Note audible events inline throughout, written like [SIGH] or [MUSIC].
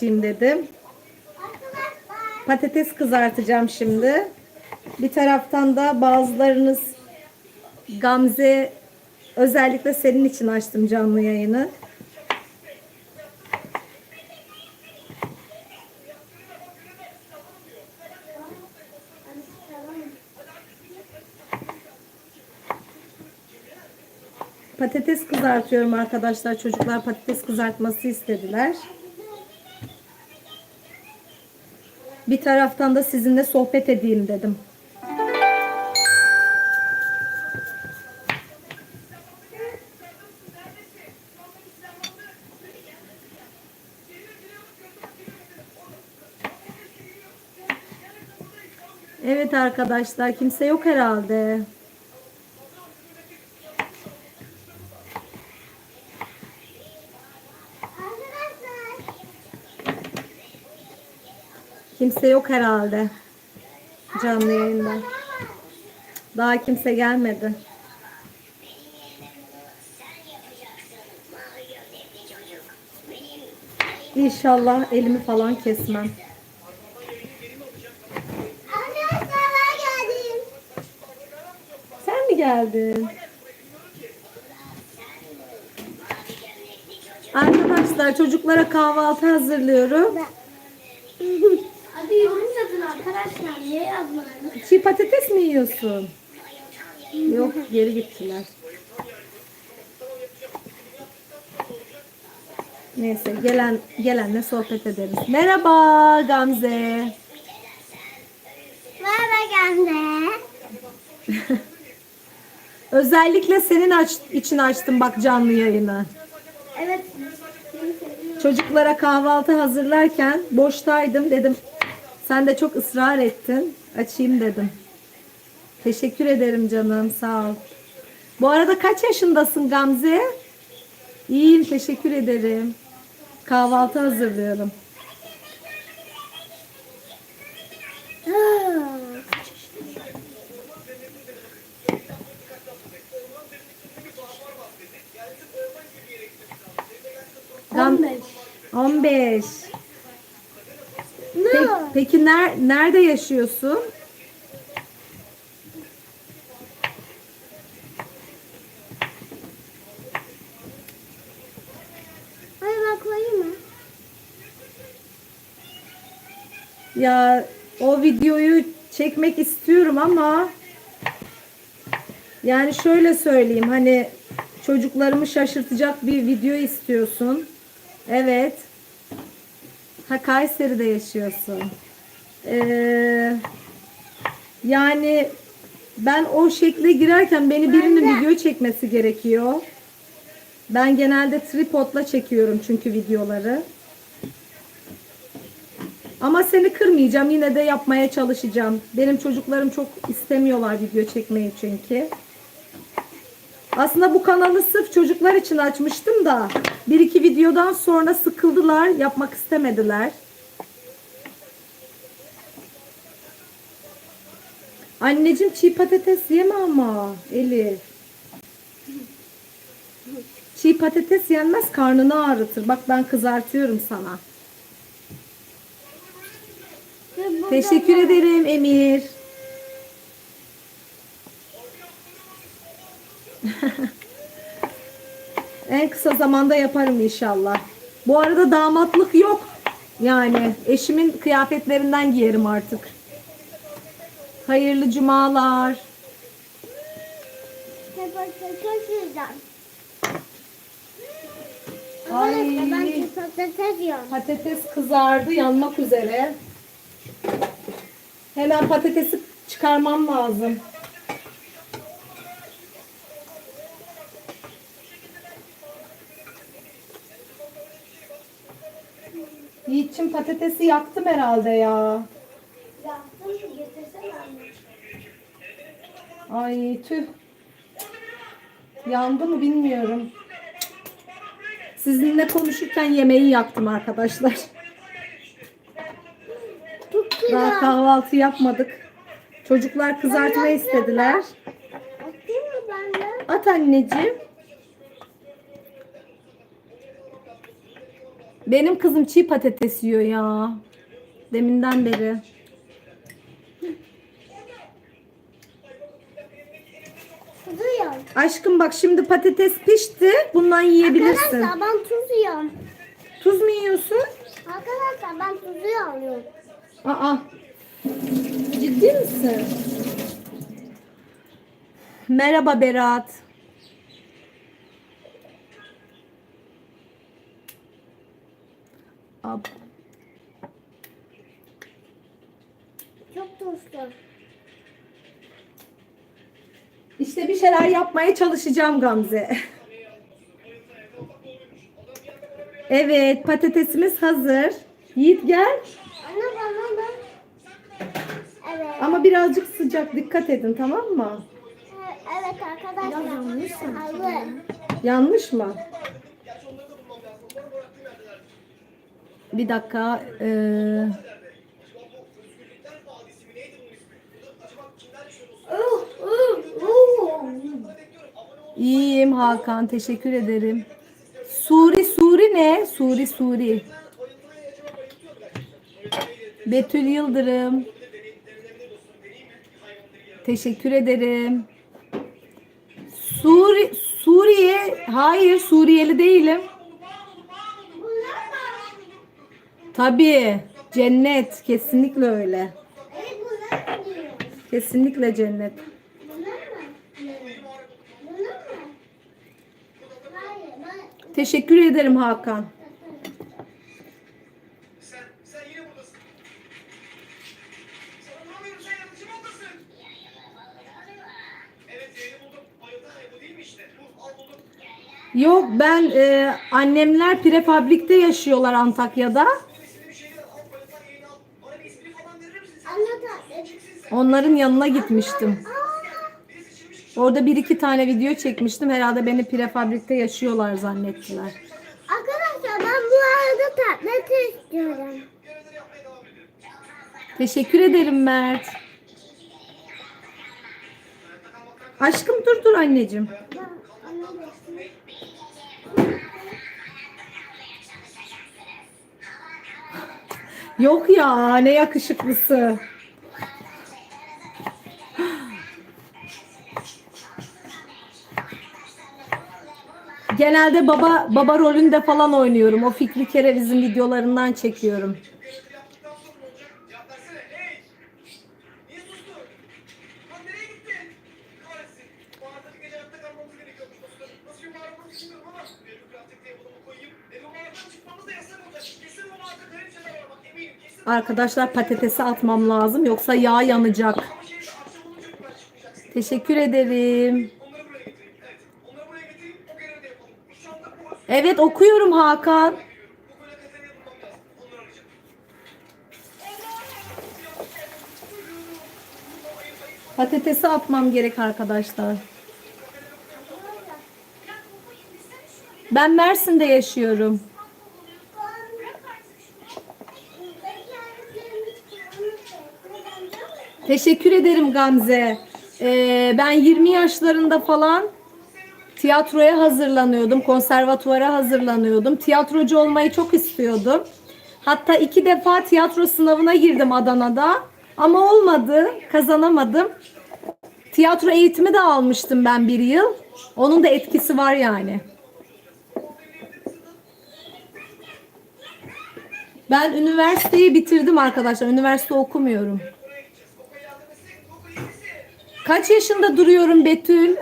açayım dedim. Patates kızartacağım şimdi. Bir taraftan da bazılarınız Gamze özellikle senin için açtım canlı yayını. Patates kızartıyorum arkadaşlar. Çocuklar patates kızartması istediler. Bir taraftan da sizinle sohbet edeyim dedim. Evet arkadaşlar kimse yok herhalde. Kimse yok herhalde. Canlı yayında. Daha kimse gelmedi. İnşallah elimi falan kesmem. Sen mi geldin? Arkadaşlar çocuklara kahvaltı hazırlıyorum. [LAUGHS] Hadi yorum yazın arkadaşlar. Niye yazmadınız? Çiğ patates mi yiyorsun? Yok geri gittiler. Neyse gelen gelenle sohbet ederiz. Merhaba Gamze. Merhaba Gamze. [LAUGHS] Özellikle senin aç, için açtım bak canlı yayını. Evet. Çocuklara kahvaltı hazırlarken boştaydım dedim. Sen de çok ısrar ettin. Açayım dedim. Teşekkür ederim canım. Sağ ol. Bu arada kaç yaşındasın Gamze? İyiyim. Teşekkür ederim. Kahvaltı hazırlıyorum. Gam 15. 15. No. Peki, peki ner, nerede yaşıyorsun? Ya o videoyu çekmek istiyorum ama yani şöyle söyleyeyim hani çocuklarımı şaşırtacak bir video istiyorsun. Evet. Ha Kayseri'de yaşıyorsun. Ee, yani ben o şekle girerken beni birinin video çekmesi gerekiyor. Ben genelde tripodla çekiyorum çünkü videoları. Ama seni kırmayacağım. Yine de yapmaya çalışacağım. Benim çocuklarım çok istemiyorlar video çekmeyi çünkü. Aslında bu kanalı sırf çocuklar için açmıştım da bir iki videodan sonra sıkıldılar. Yapmak istemediler. Anneciğim çiğ patates yeme ama Elif. Çiğ patates yenmez karnını ağrıtır. Bak ben kızartıyorum sana. Teşekkür ederim Emir. [LAUGHS] en kısa zamanda yaparım inşallah. Bu arada damatlık yok. Yani eşimin kıyafetlerinden giyerim artık. Hayırlı cumalar. Ay. Ben çiğ patates yiyorum. Patates kızardı yanmak üzere. Hemen patatesi çıkarmam lazım. Patatesi yaktım herhalde ya. Yaptım getirsene anne. Ay tüh. Yandı mı bilmiyorum. Sizinle konuşurken yemeği yaktım arkadaşlar. Daha kahvaltı yapmadık. Çocuklar kızartma istediler. At anneciğim. Benim kızım çiğ patates yiyor ya. Deminden beri. Tuzuyorum. Aşkım bak şimdi patates pişti. Bundan yiyebilirsin. Arkadaşlar ben tuz yiyorum. Tuz mu yiyorsun? Arkadaşlar ben tuzu alıyorum. Aa. Ciddi misin? Merhaba Berat. Ab. Çok tuzlu. İşte bir şeyler yapmaya çalışacağım Gamze. Evet, patatesimiz hazır. Yiğit gel. Anne bana da. Evet. Ama birazcık sıcak. Dikkat edin, tamam mı? Evet arkadaşlar. Yanlış mı? Bir dakika. Ee, iyiyim Hakan. Teşekkür ederim. Suri, Suri ne? Suri, Suri. Betül Yıldırım. Teşekkür ederim. Suri, Suriye, hayır Suriyeli değilim. Tabii, cennet, kesinlikle öyle. Kesinlikle cennet. Teşekkür ederim Hakan. Yok ben e, annemler prefabrikte yaşıyorlar Antakya'da. Bunun ismini bir şeyler al bayıldan yayını al. Bana bir ismini falan verir misin sen? anlat. Kimsin sen? Onların yanına gitmiştim. Orada bir iki tane video çekmiştim. Herhalde beni prefabrikte yaşıyorlar zannettiler. Arkadaşlar ben bu arada tablet istiyorum. Teşekkür ederim Mert. Aşkım dur dur anneciğim. Yok ya ne yakışıklısı. Yasak olacak. Kesin o mağarada garip şeyler var bak eminim. Kesin. Arkadaşlar patatesi atmam lazım yoksa yağ yanacak. Teşekkür ederim. Onları buraya getireyim. Evet. Onları buraya getireyim. O görevi de yapalım. Şu anda bu var. Evet okuyorum Hakan. Patatesi atmam gerek arkadaşlar. Ben Mersin'de yaşıyorum. Teşekkür ederim Gamze. Ee, ben 20 yaşlarında falan tiyatroya hazırlanıyordum. Konservatuvara hazırlanıyordum. Tiyatrocu olmayı çok istiyordum. Hatta iki defa tiyatro sınavına girdim Adana'da. Ama olmadı. Kazanamadım. Tiyatro eğitimi de almıştım ben bir yıl. Onun da etkisi var yani. Ben üniversiteyi bitirdim arkadaşlar. Üniversite okumuyorum. Kaç yaşında duruyorum Betül?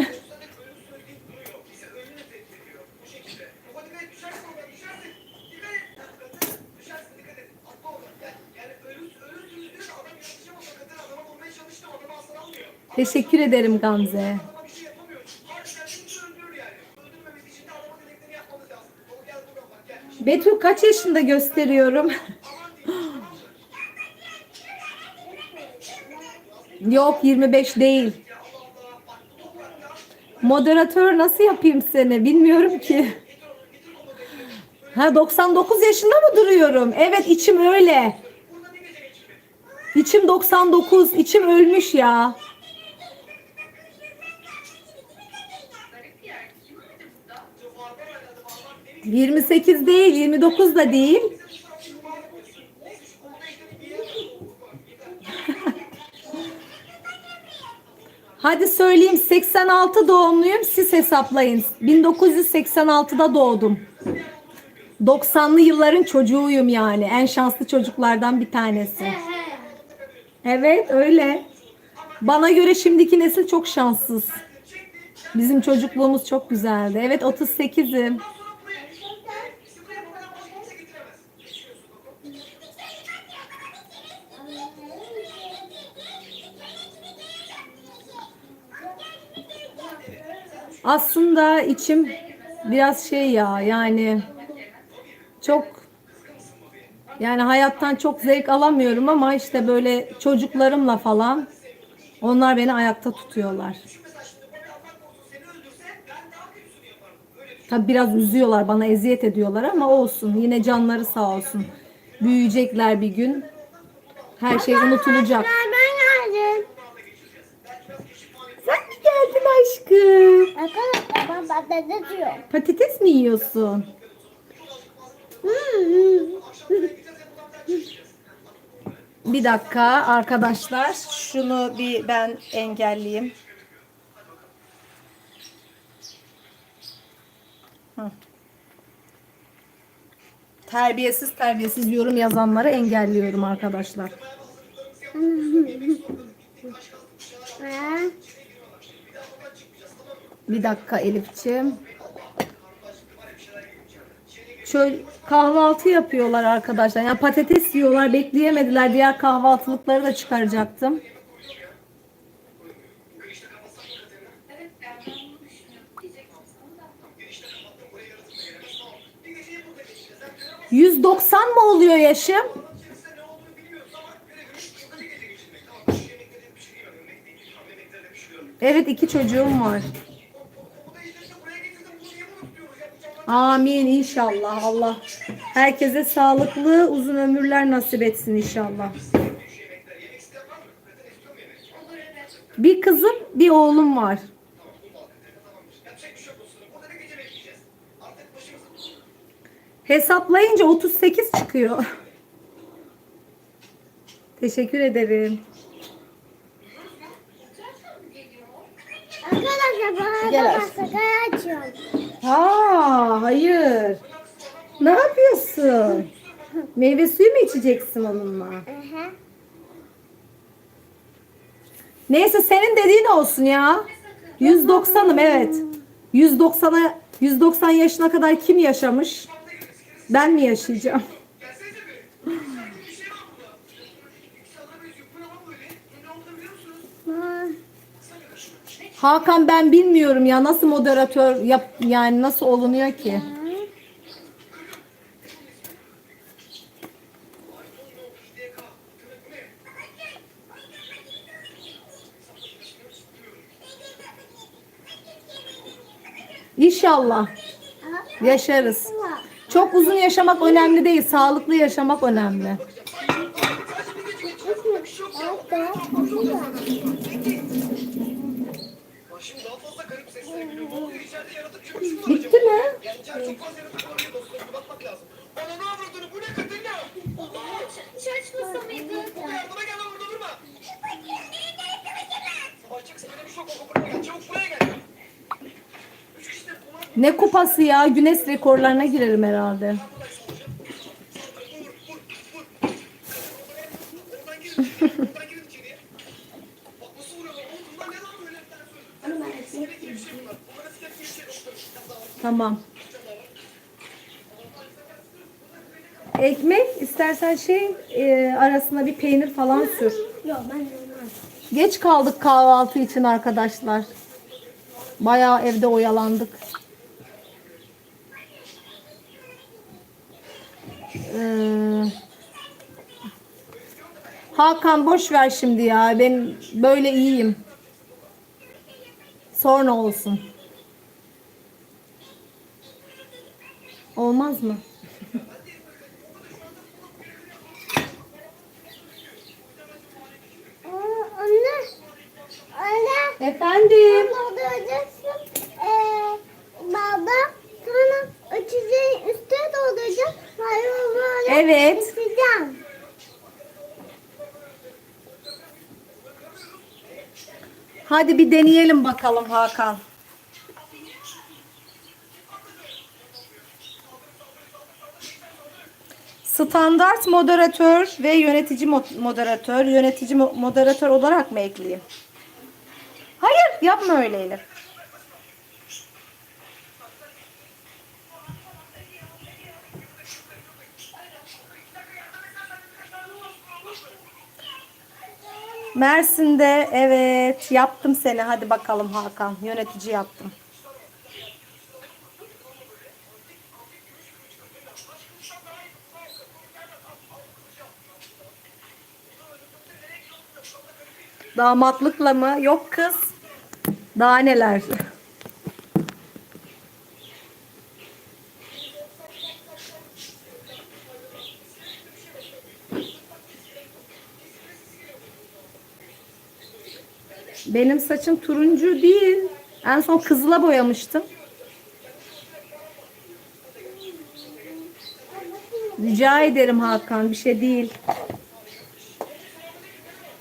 Buradan bak. Gel. Betül kaç yaşında gösteriyorum? [LAUGHS] Yok 25 değil. Moderatör nasıl yapayım seni bilmiyorum ki. Ha 99 yaşında mı duruyorum? Evet içim öyle. İçim 99, içim ölmüş ya. 28 değil, 29 da değil. [LAUGHS] Hadi söyleyeyim 86 doğumluyum siz hesaplayın. 1986'da doğdum. 90'lı yılların çocuğuyum yani. En şanslı çocuklardan bir tanesi. Evet öyle. Bana göre şimdiki nesil çok şanssız. Bizim çocukluğumuz çok güzeldi. Evet 38'im. Aslında içim biraz şey ya yani çok yani hayattan çok zevk alamıyorum ama işte böyle çocuklarımla falan onlar beni ayakta tutuyorlar. Tabi biraz üzüyorlar bana eziyet ediyorlar ama olsun yine canları sağ olsun. Büyüyecekler bir gün. Her şey unutulacak. Ben geldim. Sen mi geldin aşkım? Arkadaşlar ben patates yiyorum. Patates mi yiyorsun? Bir dakika arkadaşlar. Şunu bir ben engelleyeyim. Hı. Terbiyesiz terbiyesiz yorum yazanları engelliyorum arkadaşlar. [LAUGHS] Bir dakika Elifçim. Şöyle kahvaltı yapıyorlar arkadaşlar. Yani patates yiyorlar. Bekleyemediler. Diğer kahvaltılıkları da çıkaracaktım. Evet, yani ben bunu düşünüyorum. Diyecektim sana da. 190 mı oluyor yaşım? Evet iki çocuğum var. Amin inşallah Allah. Herkese sağlıklı uzun ömürler nasip etsin inşallah. Bir kızım bir oğlum var. Hesaplayınca 38 çıkıyor. Teşekkür ederim. Arkadaşlar bana da açıyorum. Ha, hayır. Ne yapıyorsun? Meyve suyu mu içeceksin onunla? Aha. Neyse senin dediğin olsun ya. 190'ım evet. 190'a 190 yaşına kadar kim yaşamış? Ben mi yaşayacağım? Hakan ben bilmiyorum ya nasıl moderatör yap yani nasıl olunuyor ki? İnşallah yaşarız. Çok uzun yaşamak önemli değil, sağlıklı yaşamak önemli. Şimdi daha fazla garip sesler geliyor. Ne oluyor? İçeride yaratık çökmüş mü var Bitti acaba? mi? Yani içeride çok fazla yaratık var diye dostlarım. Bir bakmak de kumar Ne kupası ya? Güneş rekorlarına girerim herhalde. Oradan girin içeriye. Oradan girin içeriye. Bak nasıl vuruyorlar. Oğlum bunlar ne lan böyle? Bir tane söyle. Bisiklet gibi bir şey bunlar. Bunlara bisiklet gibi bir şey doktor. Biraz daha var. Tamam. Ekmek istersen şey e, arasına bir peynir falan sür. Yok ben yemem. Geç kaldık kahvaltı için arkadaşlar. Bayağı evde oyalandık. Ee, Hakan boş ver şimdi ya. Ben böyle iyiyim. Sonra olsun. Olmaz mı? Anne. Anne. Efendim. Dolduracaksın. Ee, baba sonra içeceğin Evet. Sıcağım. Hadi bir deneyelim bakalım Hakan. Standart moderatör ve yönetici mo- moderatör, yönetici mo- moderatör olarak mı ekleyeyim? Hayır, yapma öyle Elif. Mersin'de evet yaptım seni. Hadi bakalım Hakan. Yönetici yaptım. Damatlıkla mı? Yok kız. Daha neler? Benim saçım turuncu değil. En son kızıla boyamıştım. Rica ederim Hakan. Bir şey değil.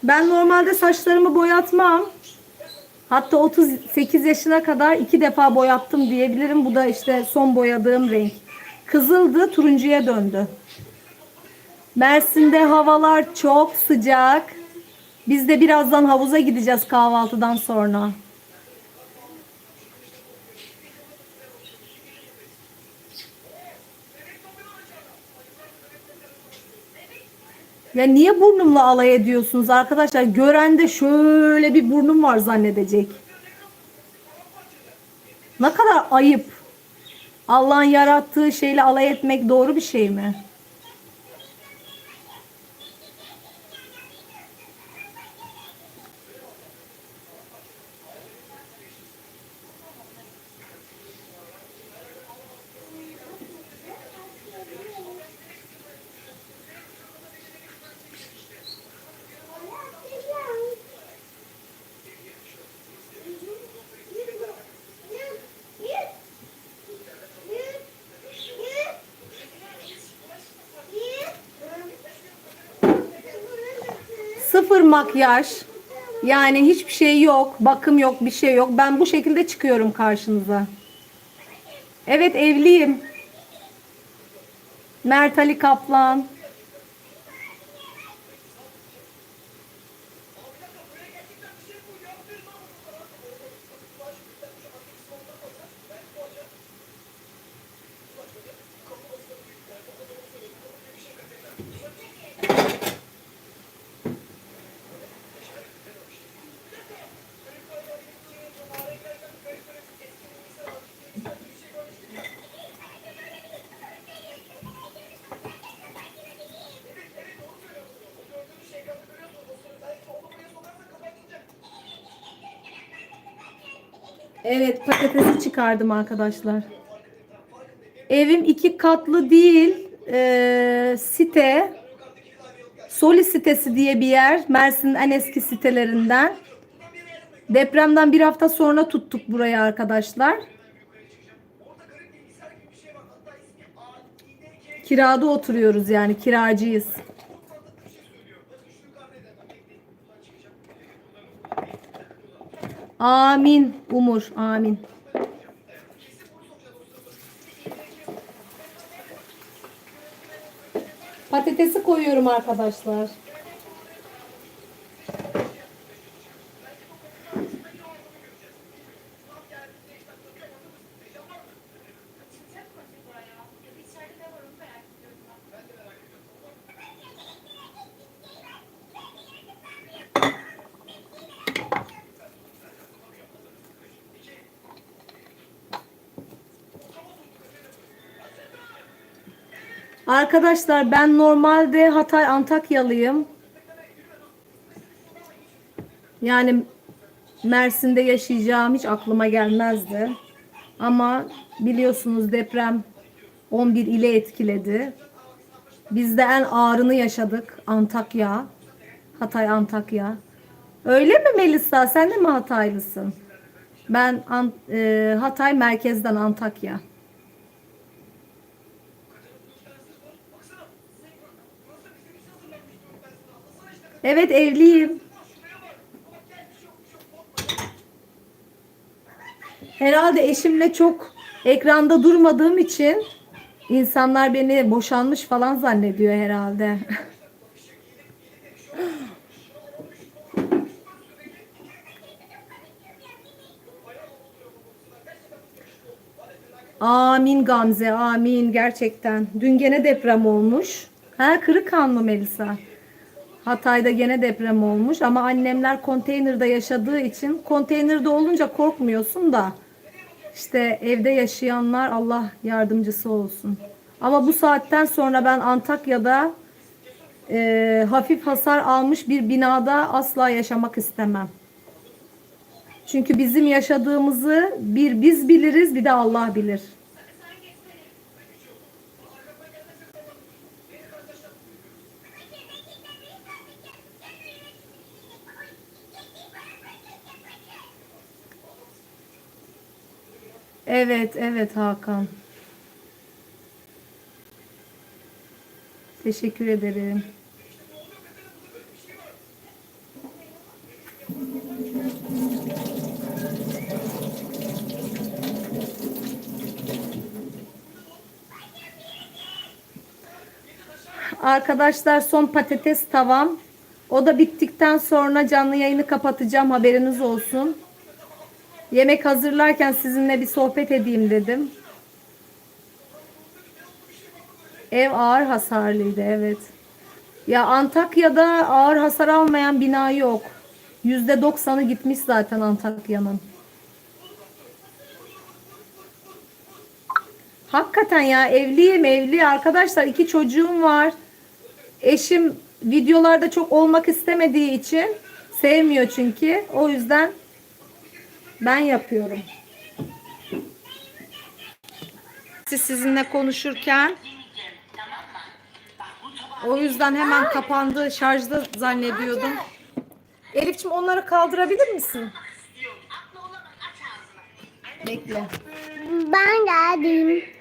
Ben normalde saçlarımı boyatmam. Hatta 38 yaşına kadar iki defa boyattım diyebilirim. Bu da işte son boyadığım renk. Kızıldı, turuncuya döndü. Mersin'de havalar çok sıcak. Biz de birazdan havuza gideceğiz kahvaltıdan sonra. Ya niye burnumla alay ediyorsunuz arkadaşlar? Gören de şöyle bir burnum var zannedecek. Ne kadar ayıp. Allah'ın yarattığı şeyle alay etmek doğru bir şey mi? Sıfır makyaj. Yani hiçbir şey yok. Bakım yok, bir şey yok. Ben bu şekilde çıkıyorum karşınıza. Evet evliyim. Mert Ali Kaplan. Evet patatesi çıkardım arkadaşlar. Evim iki katlı değil. Ee, site. Soli sitesi diye bir yer. Mersin'in en eski sitelerinden. Depremden bir hafta sonra tuttuk burayı arkadaşlar. Kirada oturuyoruz yani kiracıyız. Amin Umur amin. Patatesi koyuyorum arkadaşlar. Çıkacak mı acaba ya? Ya da içeride ne var onu merak ediyorum ben. Arkadaşlar ben normalde Hatay Antakyalıyım. Yani Mersin'de yaşayacağım hiç aklıma gelmezdi. Ama biliyorsunuz deprem 11 ile etkiledi. Biz de en ağrını yaşadık Antakya. Hatay Antakya. Öyle mi Melisa? Sen de mi Hataylısın? Ben e, Hatay merkezden Antakya. Evet evliyim. Herhalde eşimle çok ekranda durmadığım için insanlar beni boşanmış falan zannediyor herhalde. [LAUGHS] Amin Gamze, amin gerçekten. Dün gene deprem olmuş. Ha Kırıkhan mı Melisa? Hatay'da gene deprem olmuş ama annemler konteynerde yaşadığı için konteynerde olunca korkmuyorsun da işte evde yaşayanlar Allah yardımcısı olsun. Ama bu saatten sonra ben Antakya'da e, hafif hasar almış bir binada asla yaşamak istemem. Çünkü bizim yaşadığımızı bir biz biliriz bir de Allah bilir. Evet, evet Hakan. Teşekkür ederim. Arkadaşlar son patates tavam. O da bittikten sonra canlı yayını kapatacağım haberiniz olsun. Yemek hazırlarken sizinle bir sohbet edeyim dedim. Ev ağır hasarlıydı evet. Ya Antakya'da ağır hasar almayan bina yok. Yüzde doksanı gitmiş zaten Antakya'nın. Hakikaten ya evliyim evli arkadaşlar iki çocuğum var. Eşim videolarda çok olmak istemediği için sevmiyor çünkü. O yüzden ben yapıyorum. Siz sizinle konuşurken o yüzden hemen kapandı. Şarjda zannediyordum. Elifçim onları kaldırabilir misin? Bekle. Ben geldim.